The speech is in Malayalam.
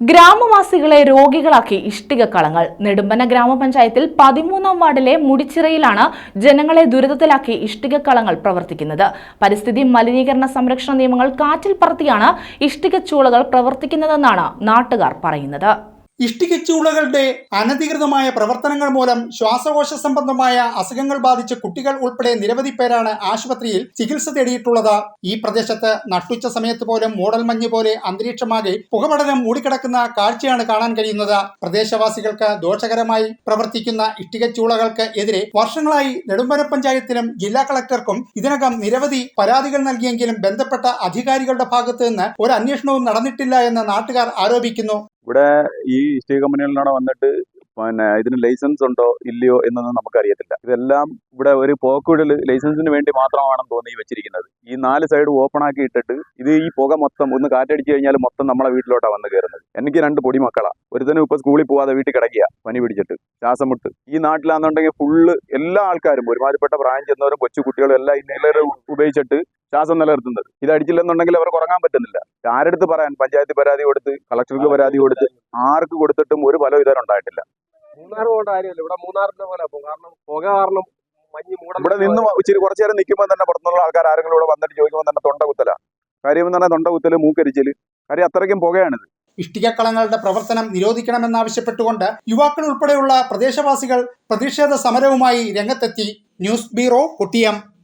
ഗ്രാമവാസികളെ രോഗികളാക്കി ഇഷ്ടിക കളങ്ങൾ നെടുമ്പന ഗ്രാമപഞ്ചായത്തിൽ പതിമൂന്നാം വാർഡിലെ മുടിച്ചിറയിലാണ് ജനങ്ങളെ ദുരിതത്തിലാക്കി ഇഷ്ടിക കളങ്ങൾ പ്രവർത്തിക്കുന്നത്. പരിസ്ഥിതി മലിനീകരണ സംരക്ഷണ നിയമങ്ങൾ കാറ്റിൽ പറത്തിയാണ് ഇഷ്ടിക ചൂളകൾ പ്രവർത്തിക്കുന്നതെന്നാണ് നാട്ടുകാർ പറയുന്നത്. ഇഷ്ടികച്ചൂളകളുടെ അനധികൃതമായ പ്രവർത്തനങ്ങൾ മൂലം ശ്വാസകോശ സംബന്ധമായ അസുഖങ്ങൾ ബാധിച്ച കുട്ടികൾ ഉൾപ്പെടെ നിരവധി പേരാണ് ആശുപത്രിയിൽ ചികിത്സ തേടിയിട്ടുള്ളത്. ഈ പ്രദേശത്ത് നട്ടുച്ച സമയത്ത് പോലും മൂടൽമഞ്ഞ് പോലെ അന്തരീക്ഷമാകെ പുകപടലം മൂടിക്കിടക്കുന്ന കാഴ്ചയാണ് കാണാൻ കഴിയുന്നത്. പ്രദേശവാസികൾക്ക് ദോഷകരമായി പ്രവർത്തിക്കുന്ന ഇഷ്ടികച്ചൂളകൾക്ക് എതിരെ വർഷങ്ങളായി നെടുമ്പന പഞ്ചായത്തിലും ജില്ലാ കളക്ടർക്കും ഇതിനകം നിരവധി പരാതികൾ നൽകിയെങ്കിലും ബന്ധപ്പെട്ട അധികാരികളുടെ ഭാഗത്ത് നിന്ന് ഒരു അന്വേഷണവും നടന്നിട്ടില്ല എന്ന് നാട്ടുകാർ ആരോപിക്കുന്നു. ഇവിടെ ഈ സ്റ്റീൽ കമ്പനികളിലാണ് വന്നിട്ട് പിന്നെ ഇതിന് ലൈസൻസ് ഉണ്ടോ ഇല്ലയോ എന്നൊന്നും നമുക്കറിയത്തില്ല. ഇതെല്ലാം ഇവിടെ ഒരു പോക്കുവിടൽ ലൈസൻസിന് വേണ്ടി മാത്രമാണെന്ന് തോന്നി വെച്ചിരിക്കുന്നത്. ഈ നാല് സൈഡ് ഓപ്പൺ ആക്കി ഇട്ടിട്ട് ഇത് ഈ പുക മൊത്തം ഒന്ന് കാറ്റടിച്ചു കഴിഞ്ഞാൽ മൊത്തം നമ്മളെ വീട്ടിലോട്ടാണ് വന്ന് കയറുന്നത് എനിക്ക് രണ്ട് പൊടി മക്കളാ. ഒരുത്തനും ഇപ്പൊ സ്കൂളിൽ പോവാതെ വീട്ടിൽ കിടക്കുക പനി പിടിച്ചിട്ട് ശ്വാസം മുട്ട് ഈ നാട്ടിലാണെന്നുണ്ടെങ്കിൽ ഫുള്ള് എല്ലാ ആൾക്കാരും ഒരുമാതിരിപ്പെട്ട പ്രായം ചെന്നവരും കൊച്ചു കുട്ടികളും എല്ലാം ഇന്നലെ ഉപയോഗിച്ചിട്ട് ശ്വാസം നിലനിർത്തുന്നത്. ഇത് അടിച്ചില്ലെന്നുണ്ടെങ്കിൽ അവർക്ക് ഉറങ്ങാൻ പറ്റുന്നില്ല. ആരെടുത്ത് പറയാൻ? പഞ്ചായത്ത് പരാതി കൊടുത്ത് കളക്ടർക്ക് പരാതി കൊടുത്ത് ആർക്ക് കൊടുത്തിട്ടും ഒരു ഫലം ഇതുവരെ ഉണ്ടായിട്ടില്ല. മൂന്നാർ പോകേണ്ട കാര്യമില്ല. ഇവിടെ മൂന്നാറിന്റെ പോലെ പോകും കാരണം പുക കാരണം ഇവിടെ നിന്ന് ഇച്ചിരി കുറച്ചു നേരം നിൽക്കുമ്പോൾ തന്നെ പുറത്തുനിന്നുള്ള ആൾക്കാർ ആരെങ്കിലും ഇവിടെ വന്നിട്ട് ചോദിക്കുമ്പോൾ തന്നെ തൊണ്ട കുത്തല. കാര്യം എന്ന് പറഞ്ഞാൽ തൊണ്ട കുത്തൽ മൂക്കരിച്ചിൽ. കാര്യം അത്രയ്ക്കും പുകയാണിത്. ഇഷ്ടികക്കളങ്ങളുടെ പ്രവർത്തനം നിരോധിക്കണമെന്നാവശ്യപ്പെട്ടുകൊണ്ട് യുവാക്കൾ ഉൾപ്പെടെയുള്ള പ്രദേശവാസികൾ പ്രതിഷേധ സമരവുമായി രംഗത്തെത്തി. News bureau Kottiyam.